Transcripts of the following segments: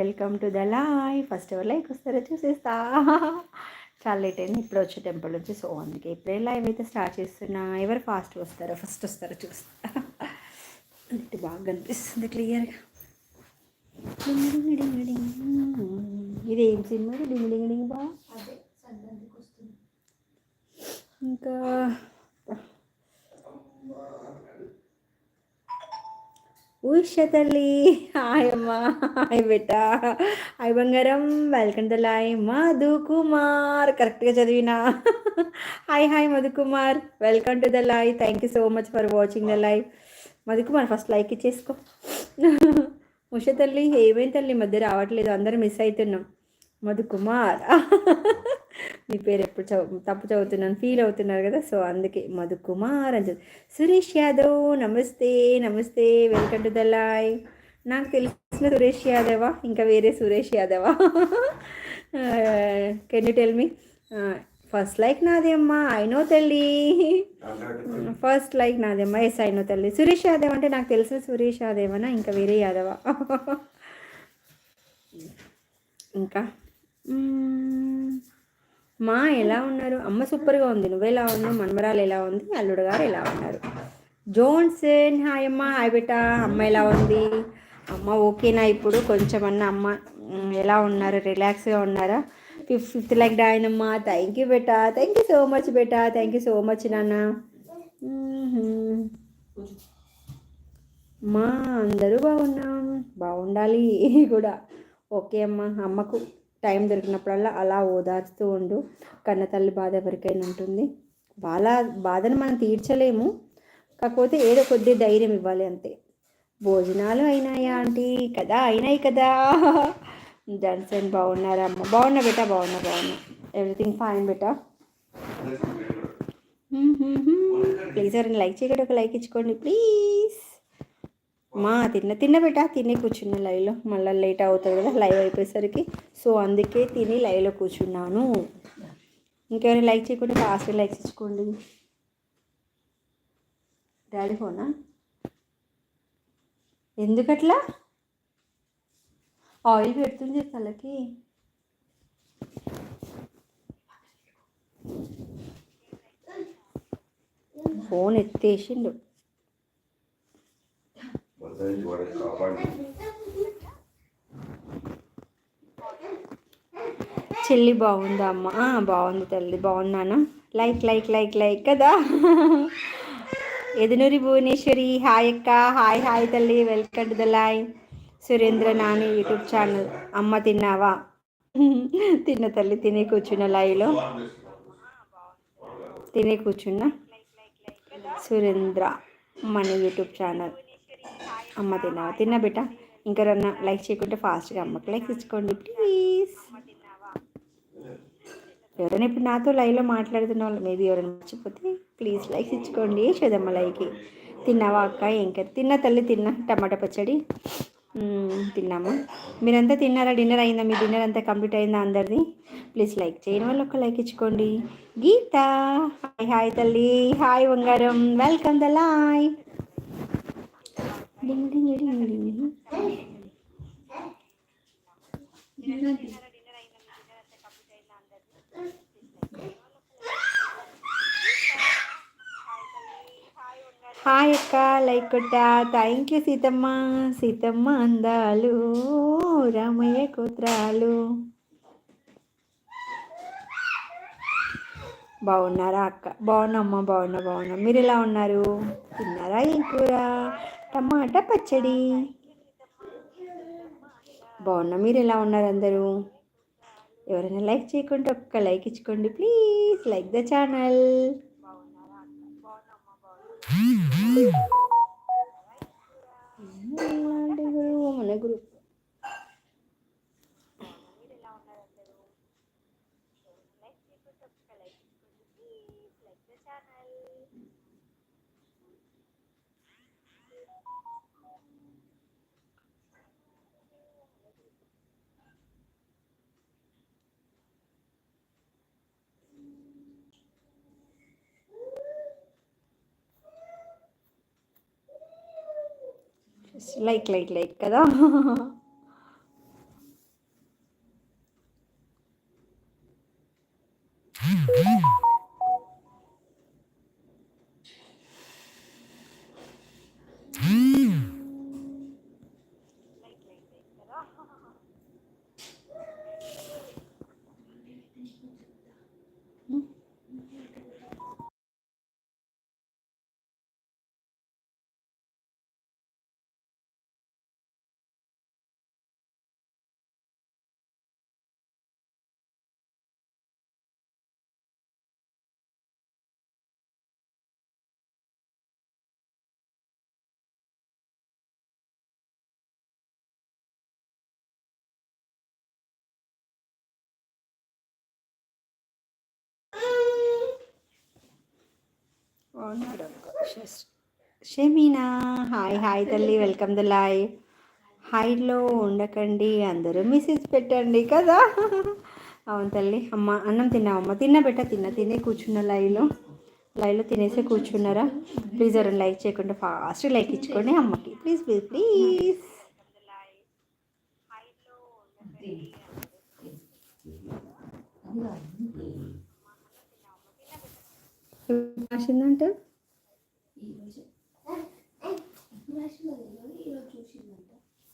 Welcome to the life first ఎవరు like వస్తారో చూసేస్తా. చాలా లేట్ అయింది. ఇప్పుడు వచ్చే టెంపుల్ నుంచి. సో అందుకే ఇప్పుడే లైవ్ అయితే స్టార్ట్ చేస్తున్నా. ఎవరు ఫాస్ట్ వస్తారో ఫస్ట్ వస్తారో చూస్తా. అంటే బాగా కనిపిస్తుంది క్లియర్గా ఇది ఏం సినిమా? డింగ్ డింగ్ డింగ్ బా. ఇంకా ఉష తల్లి హాయ్ అమ్మా. హాయ్ బెట్ట హాయ్ బంగారం. Welcome the live Madhu Kumar కరెక్ట్గా చదివినా? Hi hi Madhu Kumar welcome to the live thank you so much for watching the live Madhu Kumar first like ఇచ్చేసుకో. Usha తల్లి ఏమైంది తల్లి? మధ్య రావట్లేదు. అందరూ మిస్ అవుతున్నాం మధు కుమార్ మీ పేరు ఎప్పుడు చదువు తప్పు చదువుతున్నాను ఫీల్ అవుతున్నారు కదా సో అందుకే మధు కుమార్ అని చెప్పి. సురేష్ యాదవ్ నమస్తే నమస్తే వెల్కమ్ టు ద లైవ్ నాకు తెలిసిన సురేష్ యాదవా? ఇంకా వేరే Suresh యాదవా? Can you tell me first like నాదే అమ్మా అయినో తల్లి. ఫస్ట్ లైక్ నాదే అమ్మా ఎస్ అయినో తల్లి. సురేష్ యాదవ్ అంటే నాకు తెలిసిన సురేష్ యాదవనా? ఇంకా వేరే యాదవా? ఇంకా? మా ఎలా ఉన్నారు? అమ్మ సూపర్గా ఉంది. నువ్వు ఎలా ఉన్నావు? మనమరాలు ఎలా ఉంది? అల్లుడు గారు ఎలా ఉన్నారు? జోన్సన్ హాయ్ అమ్మ. హాయ్ బెట అమ్మ ఎలా ఉంది? అమ్మ ఓకేనా ఇప్పుడు? కొంచెం అన్న అమ్మ ఎలా ఉన్నారు? రిలాక్స్గా ఉన్నారా? ఫిఫ్త్ ఫిఫ్త్ లైక్ డాయనమ్మ థ్యాంక్ యూ బెటా థ్యాంక్ యూ సో మచ్ బెటా థ్యాంక్ యూ సో మచ్ నాన్న. మా అందరూ బాగున్నాం. బాగుండాలి కూడా. ఓకే అమ్మ. అమ్మకు టైం దొరికినప్పుడల్లా అలా ఓదార్స్తూ ఉండు. కన్న తల్లి బాధ ఎవరికైనా ఉంటుంది. వాళ్ళ బాధను మనం తీర్చలేము. కాకపోతే ఏదో కొద్ది ధైర్యం ఇవ్వాలి అంతే. భోజనాలు అయినాయా ఆంటీ? కదా అయినాయి కదా. జన్సన్ బాగున్నారా అమ్మ? బాగున్నా బెటా బాగున్నా బాగున్నా. ఎవ్రీథింగ్ ఫైన్ బెటా? ప్లీజ్ ఎవరైనా లైక్ చేయకుండా ఒక లైక్ ఇచ్చుకోండి ప్లీజ్ మా తిన్న తిన్న బిడ్డ తిని కూర్చున్న లైవ్లో. మళ్ళీ లేట్ అవుతుంది కదా లైవ్ అయిపోయేసరికి. సో అందుకే తిని లైవ్లో కూర్చున్నాను. ఇంకెవరైనా లైక్ చేయకుండా ఫాస్ట్ లైక్ ఇచ్చుకోండి. డాడీ ఫోనా? ఎందుకట్లా? ఆయిల్ పెడుతుంది తలకి. ఫోన్ ఎత్తేసిండు. చెల్లి బాగుందా అమ్మ? బాగుంది తల్లి. బాగున్నానా? లైక్ లైక్ లైక్ లైక్ కదా? ఎదునూరి భువనేశ్వరి హాయ్ అక్క. హాయ్ హాయ్ తల్లి. Welcome to the live Surendra Nani YouTube channel. అమ్మ తిన్నావా? తిన్న తల్లి తినే కూర్చున్న లైవ్లో తినే కూర్చున్న సురేంద్ర మన యూట్యూబ్ ఛానల్. అమ్మ తిన్నావా? తిన్నా బిడ్డ. ఇంకెవరన్నా లైక్ చేయకుంటే ఫాస్ట్గా అమ్మకి లైక్ ఇచ్చుకోండి ప్లీజ్ ఎవరైనా ఇప్పుడు నాతో లైవ్లో మాట్లాడుతున్న వాళ్ళు మేబీ ఎవరైనా మర్చిపోతే ప్లీజ్ లైక్స్ ఇచ్చుకోండి చదమ్మ లైక్. తిన్నావా అక్క? ఇంకా తిన్న తల్లి తిన్నా. టమాటా పచ్చడి. తిన్నాము? మీరంతా తిన్నారా? డిన్నర్ అయిందా? మీ డిన్నర్ అంతా కంప్లీట్ అయిందా అందరిది? ప్లీజ్ లైక్ చేయని వాళ్ళు ఒక లైక్ ఇచ్చుకోండి. గీత. హాయ్ హాయ్ తల్లి. హాయ్ బంగారం. Welcome the live ding ding ding ding hi అక్క లైక్ కొట్టా. Thank you Seethamma. సీతమ్మ అందాలు రామయ్య కూతురాలు బాగున్నారా అక్క? బాగున్నామ్మా బాగున్నా బాగున్నా. మీరు ఎలా ఉన్నారు? తిన్నారా ఏం కూర? టమాటా పచ్చడి. బాగున్నా? మీరు ఎలా ఉన్నారు అందరూ? ఎవరైనా లైక్ చేయకుండా ఒక్క లైక్ ఇచ్చుకోండి. ప్లీజ్ లైక్ ద ఛానల్ మన గ్రూప్ లైక్ లైక్ లైక్ కదా? బాగున్నాడు అనుకో. షమీనా హాయ్ హాయ్ తల్లి వెల్కమ్ ద లైవ్. హైలో ఉండకండి అందరూ మెసేజ్ పెట్టండి కదా. అవును తల్లి అమ్మ అన్నం తిన్నావమ్మ? తిన్న పెట్ట తిన్న తినే కూర్చున్న లైవ్లో. లైవ్లో తినేసే కూర్చున్నారా? ప్లీజ్ ఎవరైనా లైక్ చేయకుండా ఫాస్ట్ లైక్ ఇచ్చుకోండి అమ్మకి. Please please please. రాసిందంటే?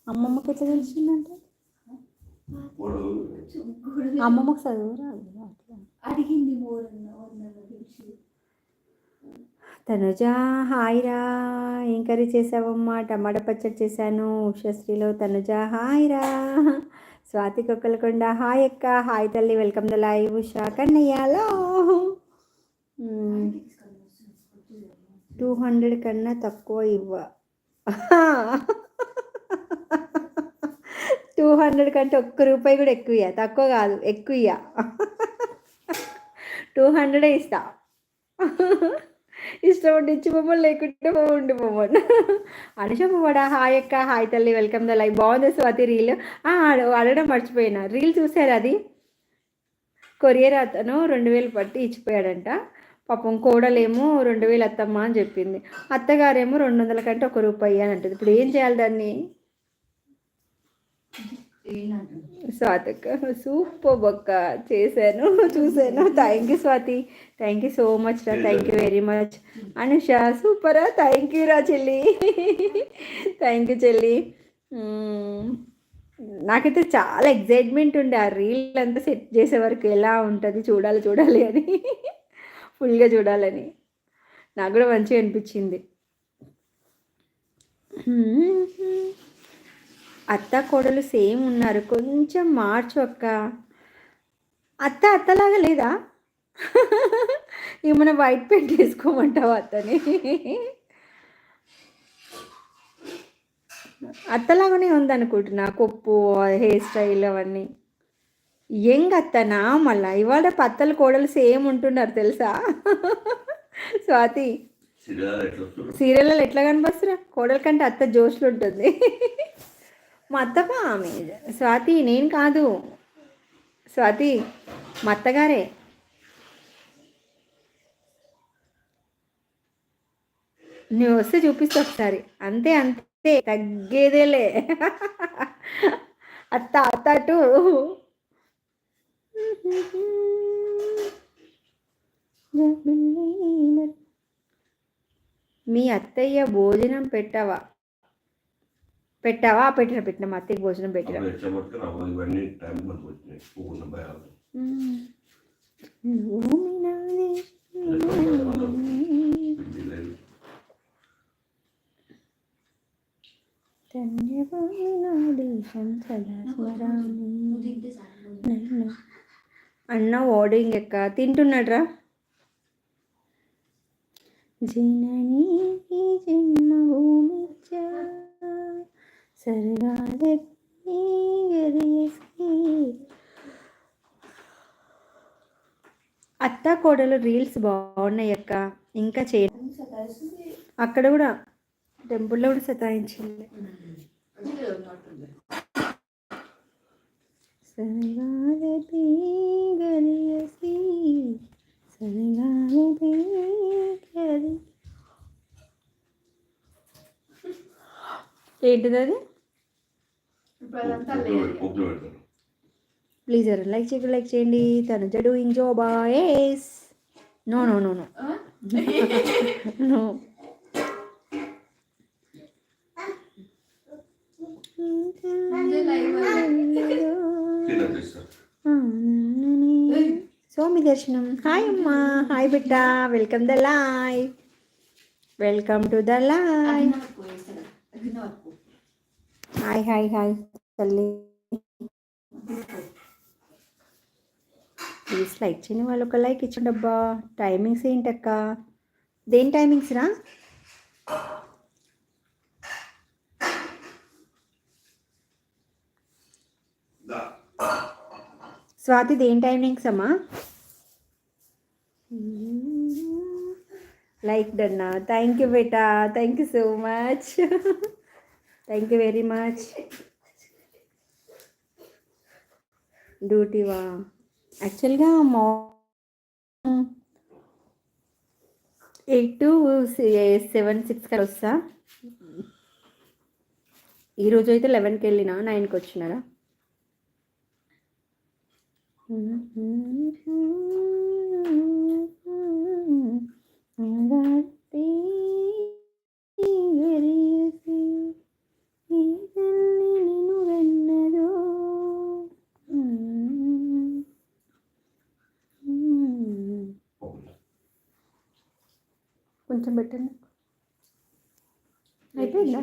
అమ్మమ్మకి ఎట్లా తెలిసిందంటే? అమ్మమ్మకి చదువు రాదు అట్లా. అడిగింది తనుజ హాయ్ రా. ఏం కర్రీ చేసావమ్మా? టమాటా పచ్చడి చేశాను. ఉషశ్రీలో తనుజ హాయ్ రా. స్వాతి కొక్కలకొండ హాయ్ అక్క. హాయ్ తల్లి వెల్కమ్ ద లైవ్. ఉషా కన్నయ్యాలో టూ హండ్రెడ్ కన్నా తక్కువ ఇవ్వ. టూ హండ్రెడ్ కంటే ఒక్క రూపాయి కూడా ఎక్కువ ఇయ్య. తక్కువ కాదు ఎక్కువ ఇయ్య. టూ హండ్రెడే ఇస్తా. ఇష్టం ఉంటే ఇచ్చి బొమ్మలు లేకుంటే ఉండి బొమ్మను అనుష బొమ్మడా? హాయ్ అక్క హాయ్ తల్లి వెల్కమ్ ద లైఫ్ బాగుంది స్వాతి రీల్? అడగడం మర్చిపోయినా. రీల్ చూసారు అది? కొరియర్ అతను రెండు వేలు పట్టి ఇచ్చిపోయాడంట. పాపం కోడలేమో రెండు వేలు అత్తమ్మ అని చెప్పింది. అత్తగారేమో రెండు వందల కంటే ఒక రూపాయి అని అంటుంది. ఇప్పుడు ఏం చేయాలి దాన్ని? స్వాతక్క సూపర్ బొక్క చేశాను చూశాను. Thank you Swathi. Thank you so much రా. Thank you very much Anusha సూపరా. Thank you రా చెల్లి. థ్యాంక్ యూ చెల్లి. నాకైతే చాలా ఎగ్జైట్మెంట్ ఉండే. ఆ రీల్ అంతా సెట్ చేసే వరకు ఎలా ఉంటుంది? చూడాలి చూడాలి అని. ఫుల్గా చూడాలని. నాకు కూడా మంచిగా అనిపించింది. అత్త కోడలు సేమ్ ఉన్నారు. కొంచెం మార్చు అక్క. అత్త అత్తలాగా లేదా? ఏమైనా వైట్ పెయింట్ వేసుకోమంటావా అత్తని? అత్తలాగానే ఉందనుకుంటున్నా. కొప్పు హెయిర్ స్టైల్ అవన్నీ. యంగ్ అత్తనా మళ్ళా ఇవాళ పత్తల కోడలు సేమ్ ఉంటున్నారు తెలుసా? స్వాతి? సీరియల్లో ఎట్లా కనిపిస్తురా కోడల కంటే అత్త జోష్లు ఉంటుంది. మా అత్తమ్మ ఆమె. స్వాతి నేను కాదు. స్వాతి మా అత్తగారే. నువ్వు వస్తే చూపిస్తా ఒకసారి. అంతే అంతే. తగ్గేదేలే. అత్త అత్త అటు. మీ అత్తయ్య భోజనం పెట్టవా? పెట్టావా? పెట్టిన పెట్టిన మా అత్తయ్యకి భోజనం పెట్టిన. అప్పుడు ఎట్లా పట్టుకుని అవ్వ జననీ ఈ జన్మభూమి గరిసి అత్త కోడలు రీల్స్ బాగున్నాయి అక్క. ఇంకా చే అక్కడ కూడా టెంపుల్లో కూడా సతాయించింది. సరగాలకి గరిసి ఏంటిది అది? ప్లీజ్ ఎవరు లైక్ చేయకుండా లైక్ చేయండి. Tanuja doing job yes no no no no no దర్శనం. హాయ్ అమ్మా. హాయ్ బిడ్డ. Welcome the live welcome to the live hi hi hi తల్లి. ప్లీజ్ లైక్ చేయని వాళ్ళు ఒక లైక్ ఇచ్చండి అబ్బా. టైమింగ్స్ ఏంటక్క దేని టైమింగ్స్ రా? స్వాతి దేని టైమింగ్స్ అమ్మా? లైక్ డన్నా thank you beta thank you so much thank you very much డ్యూటీవా యాక్చువల్గా మా ఎయిట్ టు సెవెన్ సిక్స్ కల్లా వస్తా. ఈరోజు అయితే లెవెన్కి వెళ్ళినా? నైన్కి వచ్చినారా? కొంచెం పెట్టండి అయిపోయిందా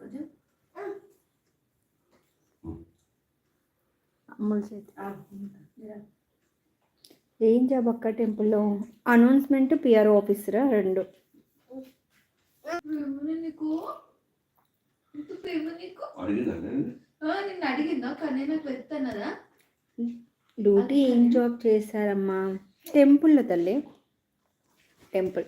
కొంచెం అమ్ముల చేతి ఏం జాబ్ అక్క టెంపుల్లో? అనౌన్స్మెంట్ పిఆర్ఓ ఆఫీసరా రెండు. నీకు? నిన్ను అడిగిందా? కానీ నాకు డ్యూటీ ఏం జాబ్ చేశారమ్మా? టెంపుల్లో తల్లి. టెంపుల్.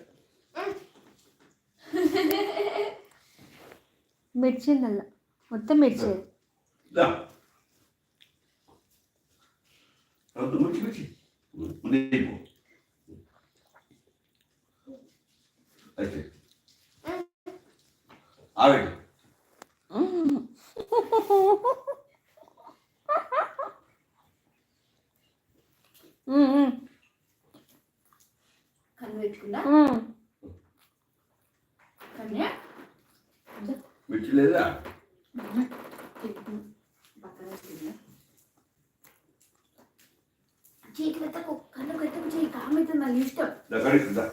మిర్చిందల్లా మొత్తం మిర్చి నీకు అయితే ఆగండి కన్ను పెట్టుకుందా? కన్యా మిర్చి లేదా పక్కన పెట్టుకుందా చేతి పెట్టకు కన్ను పెట్టకు చేయి కామైతే మళ్ళీ ఇష్టం దా కడిగి దా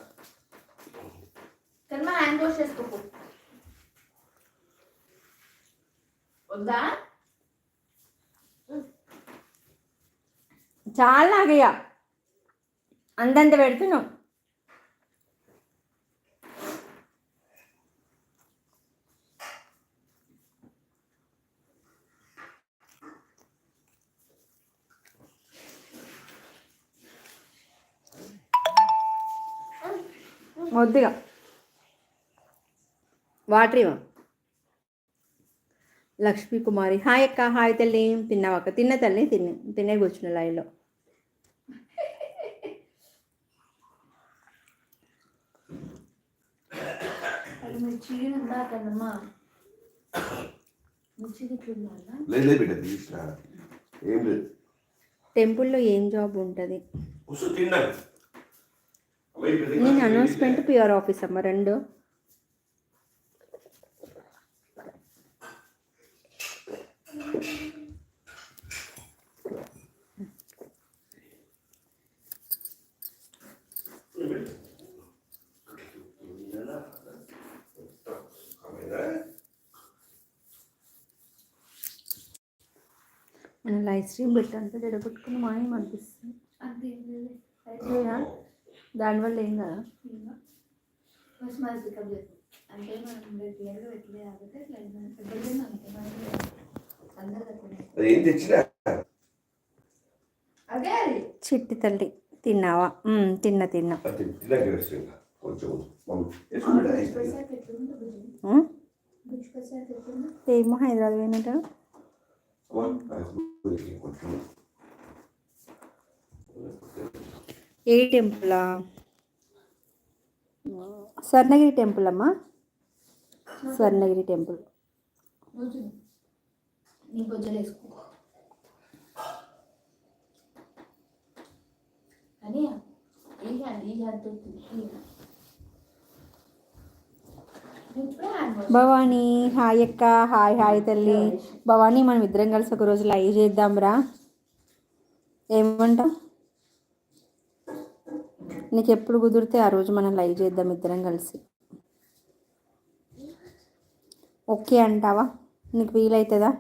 కానీ మా హ్యాండ్ వాష్ చేసుకోకు వద్దా చాలా అందంత పెడుతున్నావు. వద్దుగా. వాటర్ ఇవ్వ. లక్ష్మీ కుమారి హాయ్ అక్క హాయ్ తల్లి. తిన్నావక్క తిన్న తల్లి తిన్న తినే కూర్చున్న లైన్లో కదమ్మా లేదు లేదు బిడ్డ తీసిన ఏం లేదు. టెంపుల్లో ఏం జాబ్ ఉంటుంది? నేను అనౌన్స్మెంట్ పిఆర్ ఆఫీస్ అమ్మ రెండు. మన లైవ్ స్ట్రీమ్ పెట్టంతా జడగొట్టుకుని మాయం అనిపిస్తుంది. లేదా? దానివల్ల ఏం కదా? అంటే మనం పెట్టలేదు కాబట్టి అది ఏం తెచ్చినా? అదే అది. చిట్టి తల్లి తిన్నావా? తిన్నా తిన్నా. ఏమో హైదరాబాద్ పోయినట్టు. ఏ టెంపులా? స్వర్ణగిరి టెంపుల్. అమ్మా స్వర్ణగిరి టెంపుల్ కానీ ఈ హ్యాండ్ ఈ హ్యాండ్ దొరుకుతుంది ఈ హ్యాండ్ నువ్వు ఇప్పుడే హ్యాండ్ వాష్ భవానీ హాయ్ అక్క హాయ్ హాయ్ తల్లి. భవానీ మనం ఇద్దరం కలిసి ఒక రోజు లైవ్ చేద్దాంరా ఏమంటావు? నీకు ఎప్పుడు కుదిరితే ఆ రోజు మనం లైవ్ చేద్దాం ఇద్దరం కలిసి. ఓకే అంటావా? నీకు వీలవుతుందా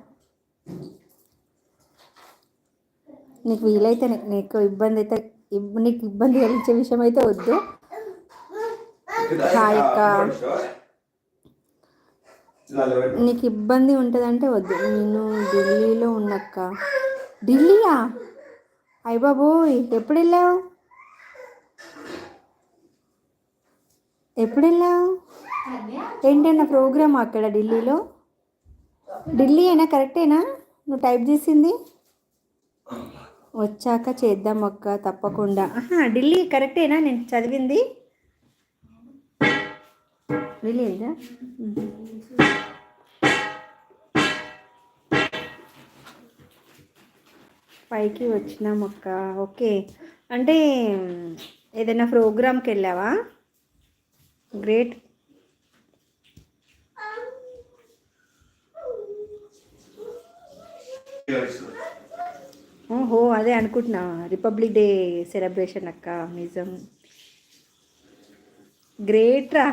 నీకు వీలైతే నీకు ఇబ్బంది అయితే నీకు ఇబ్బంది కలిగించే విషయం అయితే వద్దు. హాయ్ అక్క. నీకు ఇబ్బంది ఉంటుందంటే వద్దు. నేను ఢిల్లీలో ఉన్నక్క. ఢిల్లీయా? అయ్య బాబోయ్ ఎప్పుడు వెళ్ళావు ఎప్పుడు వెళ్ళావు ఏంటన్నా ప్రోగ్రామ్ అక్కడ ఢిల్లీలో? ఢిల్లీ అయినా కరెక్టేనా? నువ్వు టైప్ చేసింది? వచ్చాక చేద్దాం అక్క తప్పకుండా. ఢిల్లీ కరెక్టేనా? నేను చదివింది. వెళ్ళిందా పైకి వచ్చిన మొక్క ఓకే. అంటే ఏదైనా ప్రోగ్రామ్కి వెళ్ళావా? గ్రేట్. ఓహో అదే అనుకుంటున్నా. రిపబ్లిక్ డే సెలబ్రేషన్ అక్క నిజం. గ్రేట్ రా.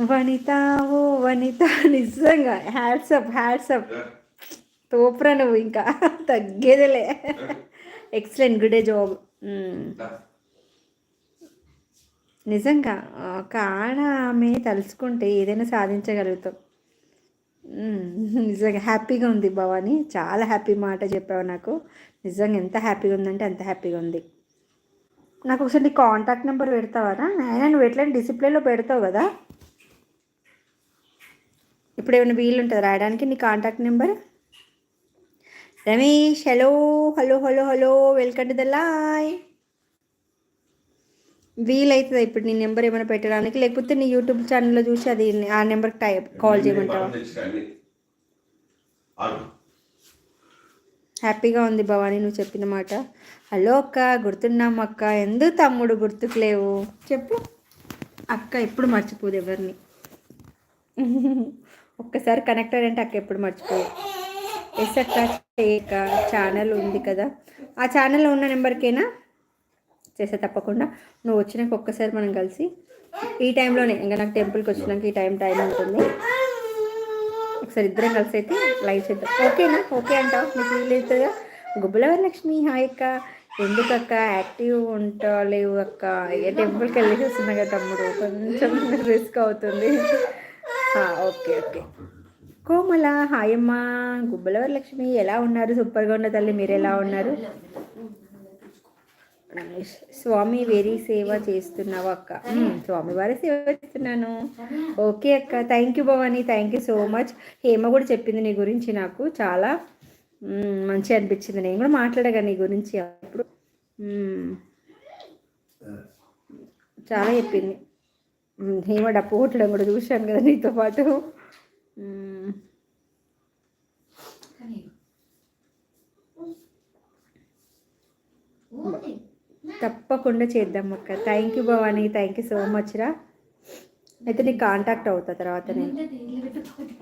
వనిత ఓ వనిత నిజంగా. హ్యాట్సప్ హ్యాట్సప్ తోపురా నువ్వు ఇంకా. తగ్గేదేలే. ఎక్సలెంట్ గుడ్ జాబ్ నిజంగా ఒక ఆడ ఆమె తలుచుకుంటే ఏదైనా సాధించగలుగుతాం. మ్మ్. నిజంగా హ్యాపీగా ఉంది భవాని. చాలా హ్యాపీ మాట చెప్పావు నాకు. నిజంగా ఎంత హ్యాపీగా ఉందంటే అంత హ్యాపీగా ఉంది. నాకు ఒకసారి నీ కాంటాక్ట్ నెంబర్ పెడతావరా అయినా నువ్వు ఎట్లయినా డిసిప్లిన్లో పెడతావు కదా. ఇప్పుడు ఏమైనా వీలు ఉంటుంది రాయడానికి నీ contact number Ramesh hello hello hello hello welcome to the live వీలవుతుందా ఇప్పుడు నీ నెంబర్ ఏమైనా పెట్టడానికి? లేకపోతే నీ యూట్యూబ్ ఛానల్లో చూసి అది ఆ నెంబర్కి టైప్ కాల్ చేయమంటావా? హ్యాపీగా ఉంది భవానీ నువ్వు చెప్పిన మాట. హలో అక్క గుర్తున్నాం అక్క. ఎందుకు తమ్ముడు గుర్తుకు లేవు చెప్పు. అక్క ఎప్పుడు మర్చిపోదు ఎవరిని? ఒక్కసారి కనెక్ట్ అయ్యంటే అక్క ఎప్పుడు మర్చిపోదు? ఎస్ చేయక ఛానల్ ఉంది కదా. ఆ ఛానల్లో ఉన్న నెంబర్కేనా? చేసే తప్పకుండా. నువ్వు వచ్చినాక ఒక్కసారి మనం కలిసి ఈ టైంలోనే ఇంకా నాకు టెంపుల్కి వచ్చినాక ఈ టైం టైం ఉంటుంది. ఒకసారి ఇద్దరం కలిసి అయితే లైవ్ చేద్దాం. ఓకేనా? ఓకే అంటావు? మీకు వీలవుతుందా గుబ్బల వరలక్ష్మి హాయ్ అక్క. ఎందుకు అక్క? యాక్టివ్ ఉంటావు అక్క. ఏ టెంపుల్కి వెళ్ళేసి వస్తున్నా కదా తమ్ముడు. కొంచెం రిస్క్ అవుతుంది. Okay okay. కోమల హాయ్ అమ్మ గుబ్బలవర లక్ష్మి ఎలా ఉన్నారు? సూపర్గా ఉన్న తల్లి మీరు ఎలా ఉన్నారు? స్వామి వేరీ సేవ చేస్తున్నావు అక్క. స్వామి వారి సేవ చేస్తున్నాను. ఓకే అక్క. Thank you Bhavani. Thank you so much Hema కూడా చెప్పింది నీ గురించి నాకు. చాలా మంచి అనిపించింది. నేను కూడా మాట్లాడగా నీ గురించి అప్పుడు. చాలా చెప్పింది. హేమ డప్పు కొట్టడం కూడా చూశాను కదా నీతో పాటు. తప్పకుండా చేద్దాం అక్క. Thank you Bhavani. Thank you so much రా. అయితే నీకు కాంటాక్ట్ అవుతా తర్వాత నేను. అంటే దీనిలో పెట్టుకోవద్దు.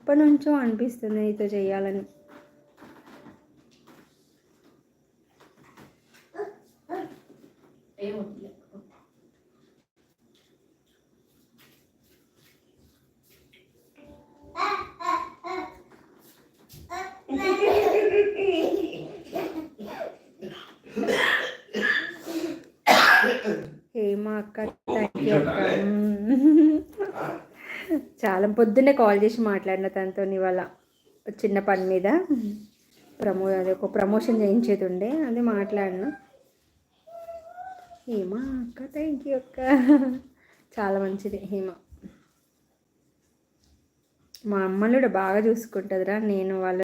ఎప్పటి నుంచో అనిపిస్తుంది నీతో చేయాలని. ఏం వద్దులే. హేమ అక్క థ్యాంక్ యూ అక్క మ్మ్. చాలా పొద్దున్నే కాల్ చేసి మాట్లాడిన తనతో ఇవాళ చిన్న పని మీద ప్రమో అది ఒక ప్రమోషన్ చేయించేది ఉండే అది మాట్లాడిన హేమ అక్క థ్యాంక్ యూ అక్క. చాలా మంచిది హేమ. మా అమ్మలుడు కూడా బాగా చూసుకుంటుందిరా నేను వాళ్ళ